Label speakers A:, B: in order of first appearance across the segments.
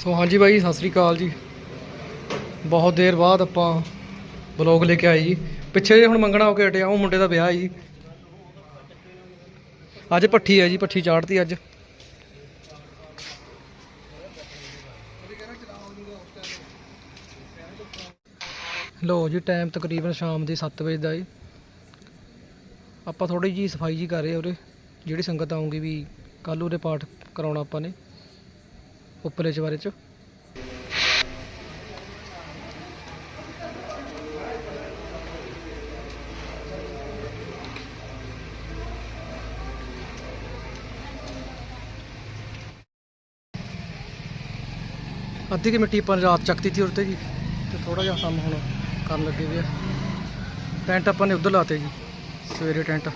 A: ਸੋ ਹਾਂਜੀ ਬਾਈ, ਸਤਿ ਸ੍ਰੀ ਅਕਾਲ ਜੀ। ਬਹੁਤ ਦੇਰ ਬਾਅਦ ਆਪਾਂ ਬਲੌਗ ਲੈ ਕੇ ਆਏ ਜੀ। ਪਿੱਛੇ ਜੇ ਹੁਣ ਮੰਗਣਾ ਹੋ ਕੇ ਹਟਿਆ, ਉਹ ਮੁੰਡੇ ਦਾ ਵਿਆਹ ਹੈ ਜੀ। ਅੱਜ ਪੱਠੀ ਹੈ ਜੀ ਪੱਠੀ ਚਾੜਤੀ ਅੱਜ। ਲੋ ਜੀ, ਟਾਈਮ ਤਕਰੀਬਨ ਸ਼ਾਮ ਦੇ 7 ਵਜੇ ਦਾ ਜੀ। ਆਪਾਂ ਥੋੜੀ ਜੀ ਸਫ਼ਾਈ ਜੀ ਕਰ ਰਹੇ ਉਰੇ। ਜਿਹੜੀ ਸੰਗਤ ਆਉਂਗੀ ਵੀ ਕੱਲ ਉਹਦੇ ਪਾਠ ਕਰਾਉਣਾ ਆਪਾਂ ਨੇ। ਉੱਪਰਲੇ ਚਵਾਰੇ ਚ? ਅੱਧੀ ਕਿ ਮਿੱਟੀ ਆਪਾਂ ਰਾਤ ਚੱਕਤੀ ਸੀ ਉਰਤੇ ਜੀ, ਤੇ ਥੋੜਾ ਜਿਹਾ ਕੰਮ ਹੁਣ ਕਰਨ ਲੱਗੇ ਵੀ ਆ। ਟੈਂਟ ਆਪਾਂ ਨੇ ਉੱਧਰ ਲਾਤੇ ਜੀ, ਸਵੇਰੇ ਟੈਂਟ।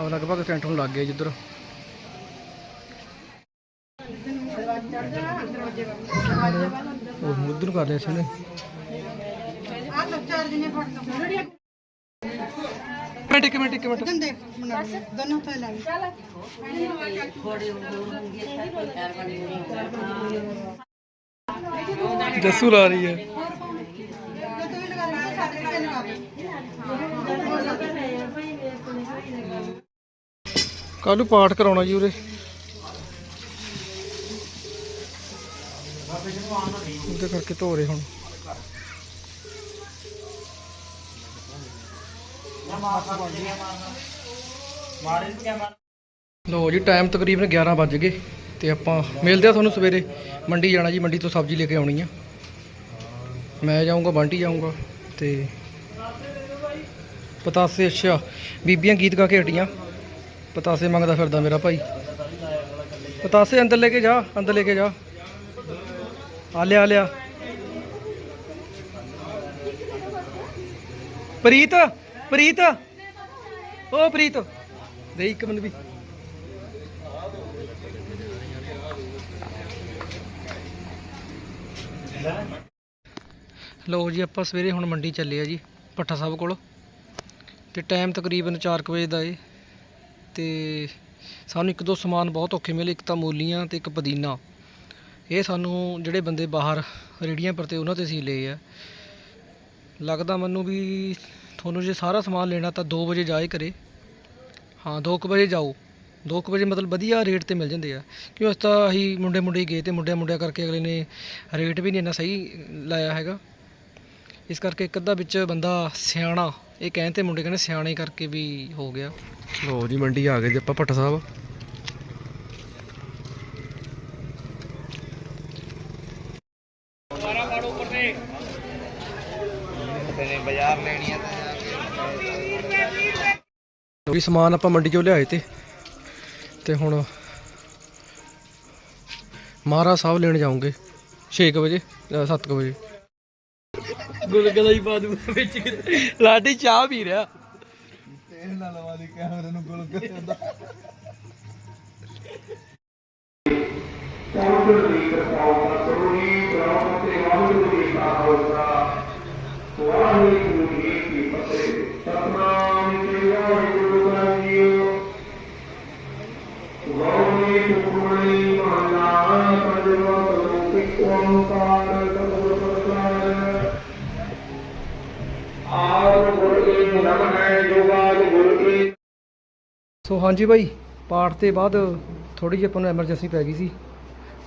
A: ਆ ਲਗਭਗ ਟੈਂਟ ਹੁਣ ਲੱਗ ਗਿਆ ਜੀ ਉੱਧਰ ਉਹ ਉਧਰ ਕਰ ਲਿਆ ਸੀ ਉਹਨੇ। ਮਿੰਟ ਇੱਕ ਮਿੰਟ ਇੱਕ ਮਿੰਟ।
B: ਦੋਨੋਂ ਤੋਂ ਲੱਗ
A: ਜੱਸੂ ਲਾ ਰਹੀ ਹੈ। ਕੱਲ ਨੂੰ ਪਾਠ ਕਰਾਉਣਾ ਜੀ ਉਰੇ। ਉਹਦੇ ਕਰਕੇ ਧੋ ਰਹੇ ਹੁਣ। ਲੋ ਜੀ ਟਾਈਮ ਤਕਰੀਬਨ 11 ਵੱਜ ਗਏ ਤੇ ਆਪਾਂ ਮਿਲਦੇ ਆ ਤੁਹਾਨੂੰ ਸਵੇਰੇ। ਮੰਡੀ ਜਾਣਾ ਜੀ, ਮੰਡੀ ਤੋਂ ਸਬਜ਼ੀ ਲੈ ਕੇ ਆਉਣੀ ਆ। ਮੈਂ ਜਾਊਂਗਾ, ਬੰਟੀ ਜਾਊਂਗਾ ਤੇ ਪਤਾਸੇ, ਅੱਛਾ, ਬੀਬੀਆਂ ਗੀਤ ਗਾ ਕੇ ਹਟੀਆਂ। ਪਤਾਸੇ ਮੰਗਦਾ ਫਿਰਦਾ ਮੇਰਾ ਭਾਈ। ਪਤਾਸੇ ਅੰਦਰ ਲੈ ਕੇ ਜਾ, ਅੰਦਰ ਲੈ ਕੇ ਜਾ। ਆ ਲਿਆ ਆ ਲਿਆ। ਪ੍ਰੀਤ ਪ੍ਰੀਤ। ਓ ਪ੍ਰੀਤ ਦੇ ਇੱਕ ਮਿੰਟ ਵੀ। ਲਓ ਜੀ, ਆਪਾਂ ਸਵੇਰੇ ਹੁਣ ਮੰਡੀ ਚੱਲੇ ਆ ਜੀ, ਭੱਠਾ ਸਾਹਿਬ ਕੋਲ। ਤੇ ਟਾਈਮ ਤਕਰੀਬਨ 4 ਕੁ ਵਜੇ ਦਾ ਏ। ਤੇ ਸਾਨੂੰ ਇੱਕ ਦੋ ਸਮਾਨ ਬਹੁਤ ਔਖੇ ਮਿਲੇ, ਇੱਕ ਤਾਂ ਮੂਲੀਆਂ ਤੇ ਇੱਕ ਪੁਦੀਨਾ। ਇਹ ਸਾਨੂੰ ਜਿਹੜੇ ਬੰਦੇ ਬਾਹਰ ਰੇੜੀਆਂ ਪਰ ਤੇ ਉਹਨਾਂ ਤੇ ਸੀ ਲਏ ਆ, ਲੱਗਦਾ ਮੈਨੂੰ ਵੀ ਤੁਹਾਨੂੰ ਜੇ ਸਾਰਾ ਸਮਾਨ ਲੈਣਾ ਤਾਂ 2 ਵਜੇ ਜਾਏ ਕਰੇ ਹਾਂ 2 ਕੁ ਵਜੇ ਜਾਓ। 2 ਕੁ ਵਜੇ ਮਤਲਬ ਵਧੀਆ ਰੇਟ ਤੇ ਮਿਲ ਜਾਂਦੇ ਆ। ਕਿਉਂ ਅਸੀਂ ਤਾਂ ਅਸੀਂ ਮੁੰਡੇ ਮੁੰਡੇ ਗਏ ਤੇ ਮੁੰਡਿਆਂ ਮੁੰਡਿਆਂ ਕਰਕੇ ਅਗਲੇ ਨੇ ਰੇਟ ਵੀ ਨਹੀਂ ਇੰਨਾ ਸਹੀ ਲਾਇਆ ਹੈਗਾ। ਇਸ ਕਰਕੇ ਇੱਕ ਅੱਧਾ ਵਿੱਚ ਬੰਦਾ ਸਿਆਣਾ, ਇਹ ਕਹਿੰਦੇ ਮੁੰਡੇ ਕਹਿੰਦੇ ਸਿਆਣੇ ਕਰਕੇ ਵੀ ਹੋ ਗਿਆ। ਲੋ ਜੀ, ਮੰਡੀ ਆ ਗਏ ਜੀ ਆਪਾਂ ਭੱਟ ਸਾਹਿਬ।
C: ਬਾਜ਼ਾਰ ਲੈਣੀ ਆ
A: ਵੀ ਸਮਾਨ ਆਪਾਂ ਮੰਡੀ ਚੋਂ ਲਿਆਏ ਤੇ। ਤੇ ਹੁਣ ਮਹਾਰਾਜ ਸਾਹਿਬ ਲੈਣ ਜਾਉਂਗੇ 6 ਵਜੇ 7 ਵਜੇ। ਗੁਲਗਲਾ ਹੀ ਪਾ ਦੂ ਵਿੱਚ ਲਾਡੀ ਚਾਹ ਪੀ ਰਿਹਾ।
C: ਤੇਲ ਨਾਲ ਲਵਾ ਦੇ ਕੈਮਰੇ ਨੂੰ ਗੁਲ ਕਰ ਜਾਂਦਾ
A: ਸੋ ਹਾਂਜੀ ਭਾਈ ਪਾਠ ਤੇ ਬਾਅਦ ਥੋੜੀ ਜਿਹੀ ਆਪਾਂ ਨੂੰ ਐਮਰਜੈਂਸੀ ਪੈ ਗਈ ਸੀ।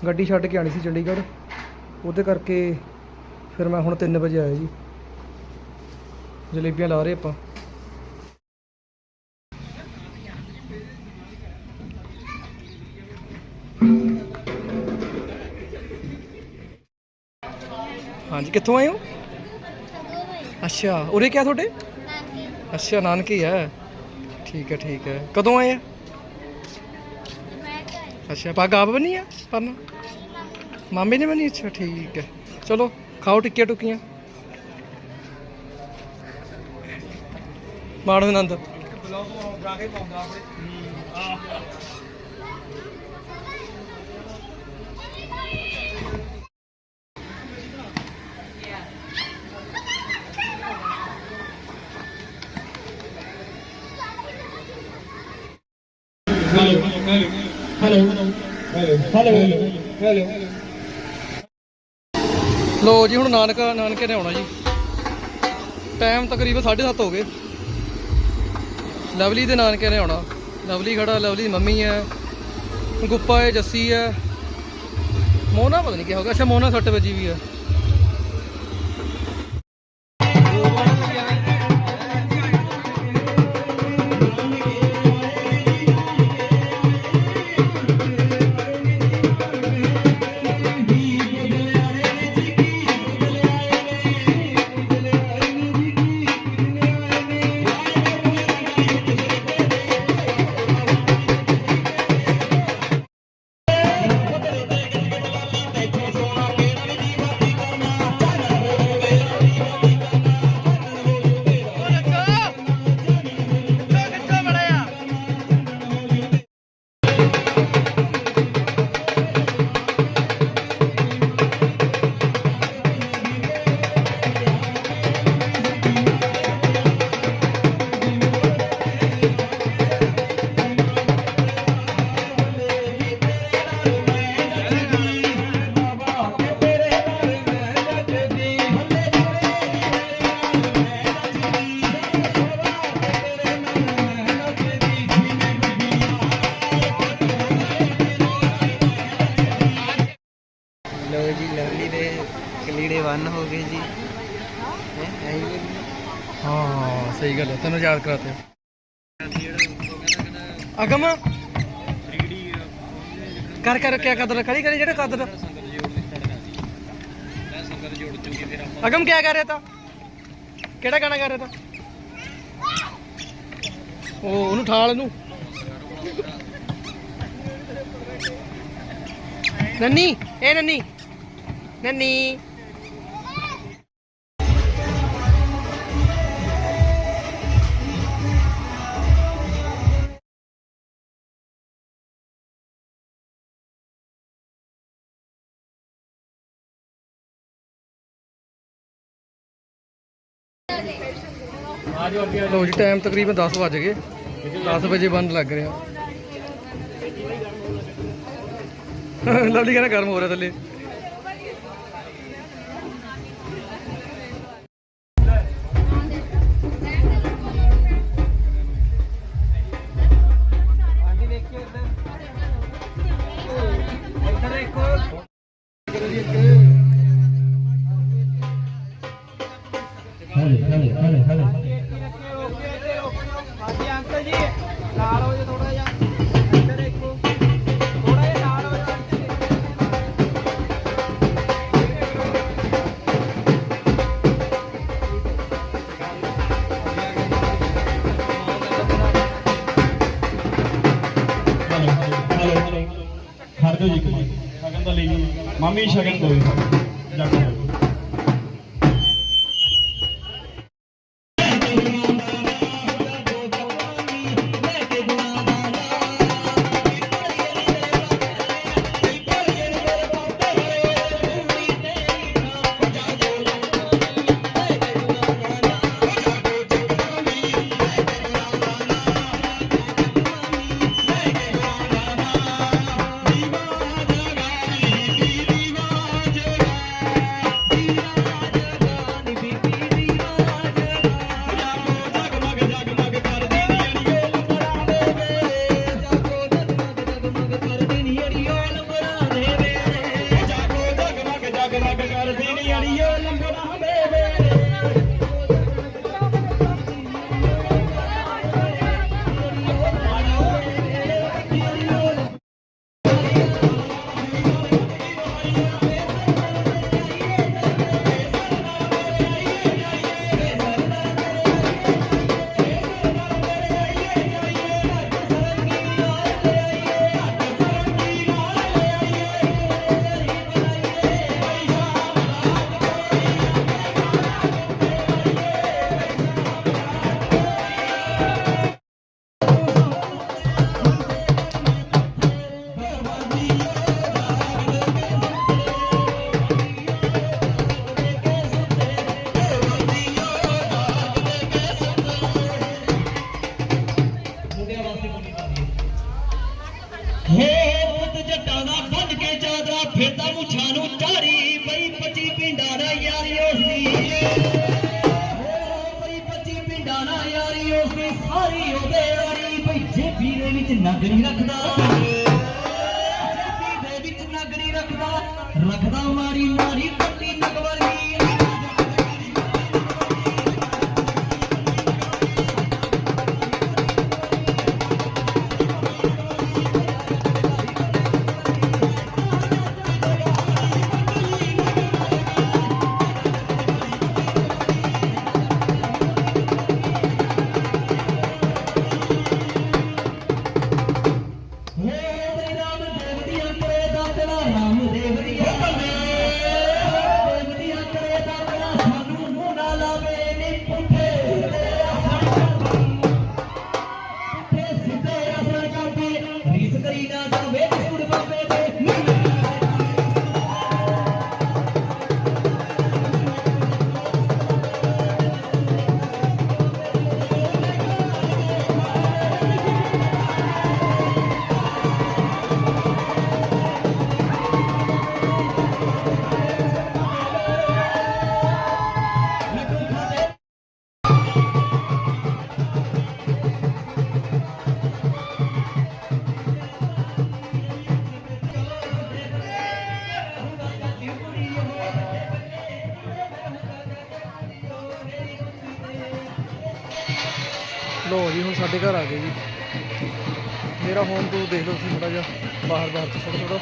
A: ਗੱਡੀ ਛੱਡ ਕੇ ਆਣੀ ਸੀ ਚੰਡੀਗੜ੍ਹ। ਉਹਦੇ ਕਰਕੇ ਫਿਰ ਮੈਂ ਹੁਣ 3 ਵਜੇ ਆਇਆ ਜੀ। ਜਲੇਬੀਆਂ ਲਾ ਰਹੇ ਆਪਾਂ। ਹਾਂਜੀ, ਕਿੱਥੋਂ ਆਏ ਹੋ? ਅੱਛਾ, ਉਰੇ ਕਿਆ ਤੁਹਾਡੇ? ਅੱਛਾ, ਨਾਨਕੀ ਹੈ ਠੀਕ ਹੈ ਠੀਕ ਹੈ। ਕਦੋਂ ਆਏ ਆ? ਅੱਛਾ ਪੱਗ ਆਪ ਬਣੀ ਆ ਪਰਨਾ ਮਾਮੇ ਨੇ ਬਣੀ? ਅੱਛਾ, ਠੀਕ ਹੈ। ਚਲੋ, ਖਾਓ ਟਿੱਕੀਆਂ ਟੁੱਕੀਆਂ ਮਾਣ ਆਨੰਦ।
B: ਹੈਲੋ ਹੈਲੋ ਹੈਲੋ ਹੈਲੋ
A: ਲੋ ਜੀ, ਹੁਣ ਨਾਨਕਾ ਨਾਨਕੇ ਨੇ ਆਉਣਾ ਜੀ। ਟਾਈਮ ਤਕਰੀਬਨ 7:30 ਹੋ ਗਏ। ਲਵਲੀ ਦੇ ਨਾਨਕੇ ਨੇ ਆਉਣਾ। ਲਵਲੀ ਖੜਾ, ਲਵਲੀ ਦੀ ਮੰਮੀ ਹੈ। ਗੁੱਪਾ ਹੈ, ਜੱਸੀ ਹੈ। ਮੋਨਾ ਪਤਾ ਨਹੀਂ ਕੀ ਹੋ ਅੱਛਾ, ਮੋਨਾ 6 ਵਜੇ ਵੀ ਹੈ। ਕਿਆ ਕਦਰ ਕਰੀ ਕਰੀ ਜਿਹੜਾ ਕਦਰ? ਅਗਮ ਕਿਆ ਕਰ ਰਿਹਾ ਤਾ? ਕਿਹੜਾ ਗਾਣਾ ਕਰ ਰਿਹਾ ਤਾ? ਉਹ ਉਹਨੂੰ ਠਾਲ ਨੂੰ ਨੰਨੀ ਇਹ ਨੰਨੀ। ਨੰਨੀ। ਲੋ ਜੀ ਟਾਈਮ ਤਕਰੀਬਨ 10 ਵੱਜ ਗਏ। 10 ਵਜੇ ਬੰਦ ਲੱਗ ਰਿਹਾ। ਲਵਲੀ ਕਹਿੰਦਾ ਗਰਮ ਹੋ ਰਿਹਾ ਥੱਲੇ।
D: ਜੀ
E: ਹੋ ਪੁੱਤ ਜੱਟਾਂ ਦਾ ਬੰਦ ਕੇ ਚਾਦਰਾ, ਫਿਰਦਾ ਮੁੱਛਾਂ ਨੂੰ ਚਾਰੀ ਬਈ ਪੱਚੀ ਪਿੰਡਾਂ
D: ਦਾ ਯਾਰੀ ਉਸਦੀ ਹੋ ਬਈ ਪੱਚੀ ਪਿੰਡਾਂ ਦਾ ਯਾਰੀ ਉਸਦੀ ਸਾਰੀ ਉਹਦੇ ਆਰੀ ਬਈ ਜੇ ਵੀਰੇ ਵਿੱਚ ਨਗਰੀ ਰੱਖਦਾ।
A: ਲੋ ਜੀ, ਹੁਣ ਸਾਡੇ ਘਰ ਆ ਗਏ ਜੀ। ਮੇਰਾ ਹੋਮ ਟੂਰ ਦੇਖ ਲਓ ਤੁਸੀਂ ਥੋੜਾ ਜਿਹਾ ਬਾਹਰ ਬਾਹਰ ਤੋਂ ਥੋੜਾ ਥੋੜਾ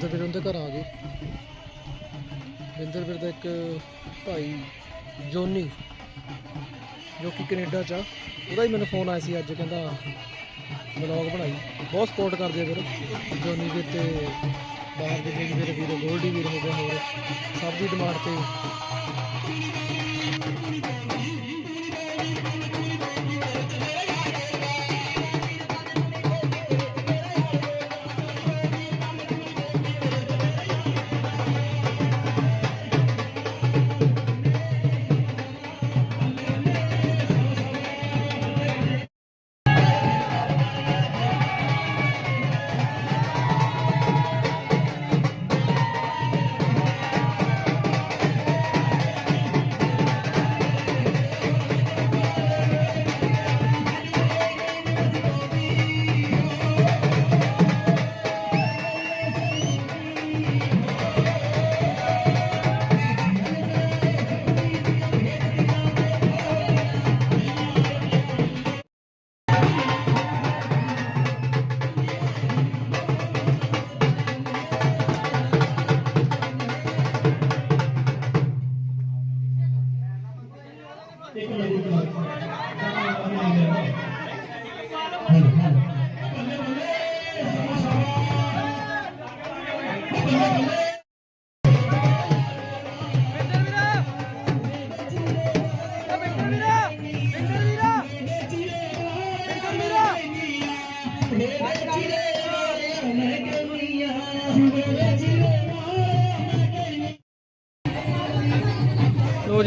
A: ਬਿੰਦਰ ਵੀਰ ਉਹਦੇ ਘਰ ਆ ਗਏ। ਬਿੰਦਰ ਵੀਰ ਦਾ ਇੱਕ ਭਾਈ ਜੋਨੀ, ਜੋ ਕਿ ਕੈਨੇਡਾ ਚ ਆ। ਉਹਦਾ ਹੀ ਮੈਨੂੰ ਫੋਨ ਆਇਆ ਸੀ ਅੱਜ, ਕਹਿੰਦਾ ਵਲੌਗ ਬਣਾਈ। ਬਹੁਤ ਸਪੋਰਟ ਕਰਦੇ ਆ ਵੀਰ ਜੋਨੀ ਦੇ ਤੇ ਬਾਹਰ ਦੇ ਵੀ ਵੀਰ ਵੀਰ ਗੋਲਡੀ ਵੀਰ ਹੋ ਗਿਆ ਹੋਰ, ਸਭ ਦੀ ਡਿਮਾਂਡ ਤੇ।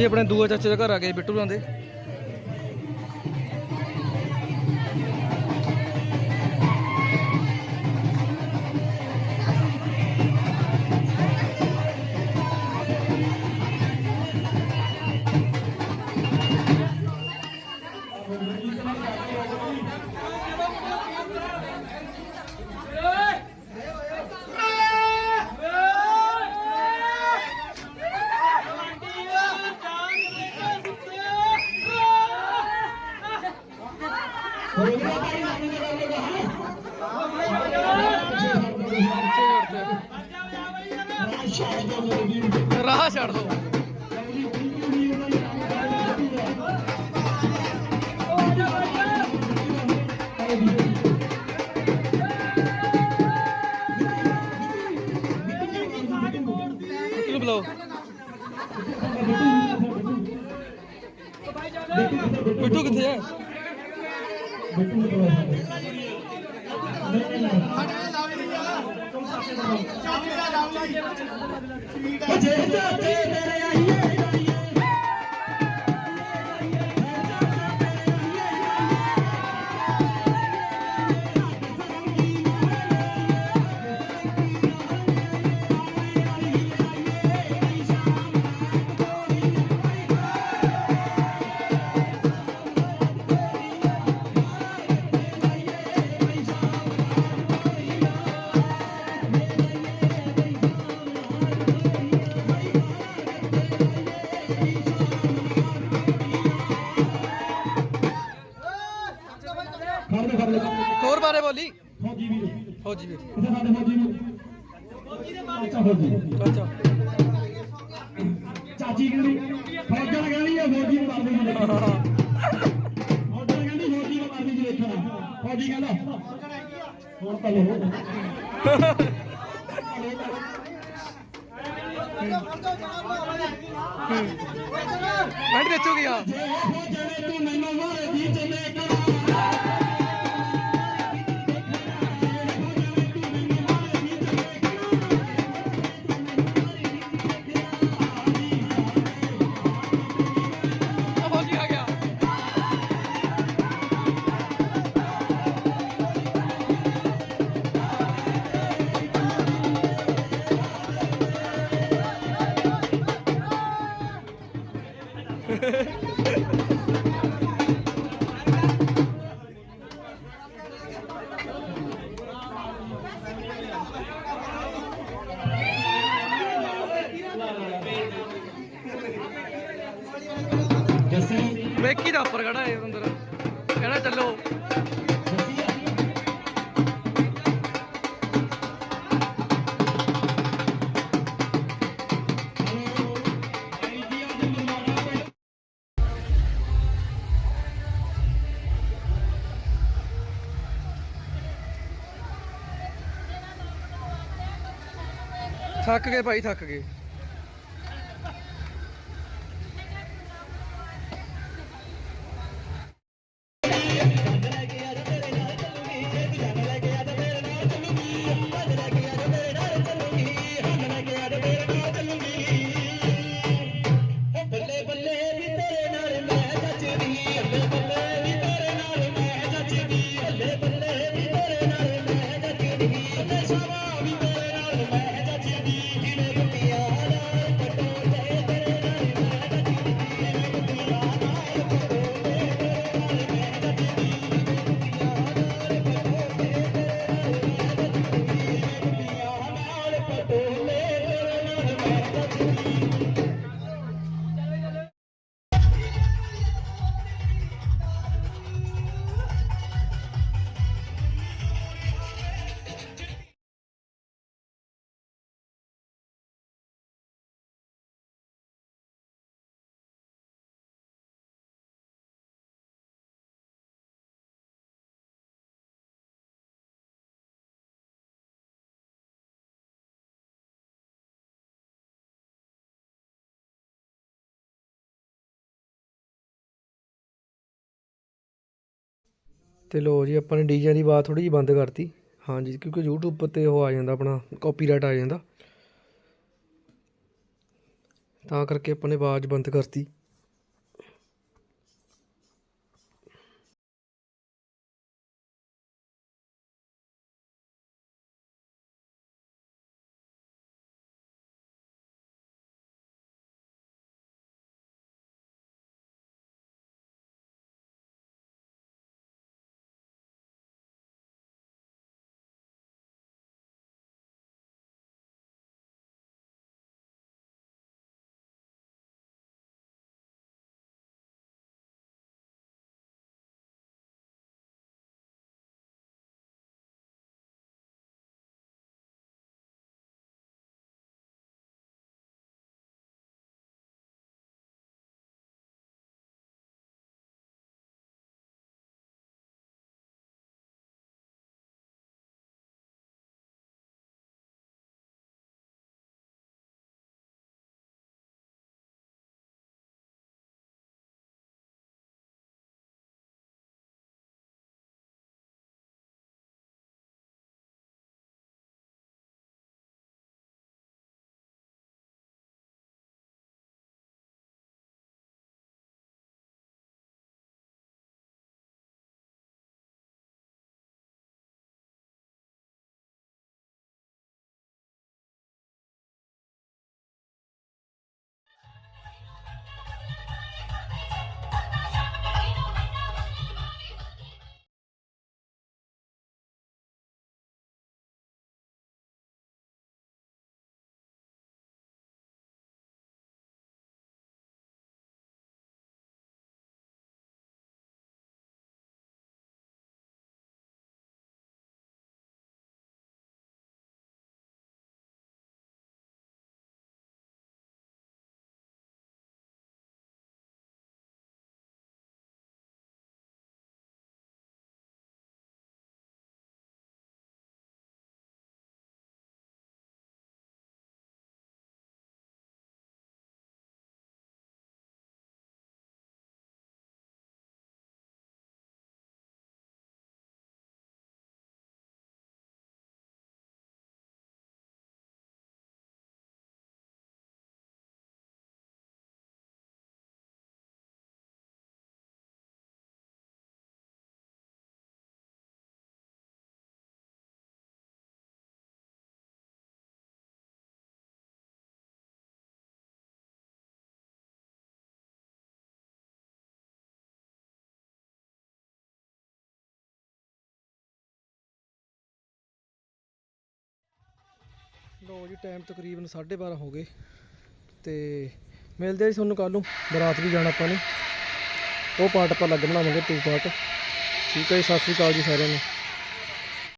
D: ਜੀ ਆਪਣੇ ਦੂਆ ਚਾਚੇ ਦੇ ਘਰ ਆ ਗਏ ਬਿੱਟੂ ਰਾਂ ਦੇ। ਰਾਹ ਛੱਡ ਦੋ। ਕਿਹਨੂੰ ਬੁਲਾਓ। ਬਿੱਟੂ ਕਿੱਥੇ ਹੈ?
A: ਫੌਜਾਂ ਕਹਿੰਦੀ ਫੌਜੀ ਨੂੰ ਮਾਰਦੇ ਜੀ ਦੇਖਣਾ ਫੌਜੀ ਕਹਿੰਦਾ ਹੁਣ ਤਾਂ ਲੋ
D: ਮਿੰਟ ਵੇਚੋਗੇ ਆ
A: ਜੇ ਫੌਜਾਂ ਨੇ ਤੂੰ ਮੈਨੂੰ ਮਾਰੇ ਦੀ ਚੱਲੇ ਕਰਾ
D: ਥੱਕ ਗਏ ਭਾਈ ਥੱਕ ਗਏ। ਤੇ ਲੋ ਜੀ, ਆਪਾਂ ਨੇ ਡੀਜੇ ਦੀ ਆਵਾਜ਼ ਥੋੜੀ ਜਿਹੀ ਬੰਦ ਕਰਤੀ। ਹਾਂਜੀ, ਕਿਉਂਕਿ YouTube ਤੇ ਉਹ ਆ ਜਾਂਦਾ ਆਪਣਾ ਕਾਪੀਰਾਈਟ ਆ ਜਾਂਦਾ।
A: ਤਾਂ ਕਰਕੇ ਆਪਾਂ ਨੇ ਆਵਾਜ਼ ਬੰਦ ਕਰਤੀ। ਲੋ ਜੀ ਟਾਈਮ ਤਕਰੀਬਨ 12:30 ਹੋ ਗਏ। ਤੇ ਮਿਲਦੇ ਆ ਜੀ ਤੁਹਾਨੂੰ ਕੱਲ ਨੂੰ। ਬਰਾਤ ਵੀ ਜਾਣਾ ਆਪਾਂ ਨੇ। ਉਹ ਪਾਰਟ ਆਪਾਂ ਲੱਗ ਬਣਾਵਾਂਗੇ ਟੂ ਪਾਰਟ ਠੀਕ ਹੈ ਜੀ, ਸਤਿ ਸ਼੍ਰੀ ਅਕਾਲ ਜੀ ਸਾਰਿਆਂ ਨੂੰ।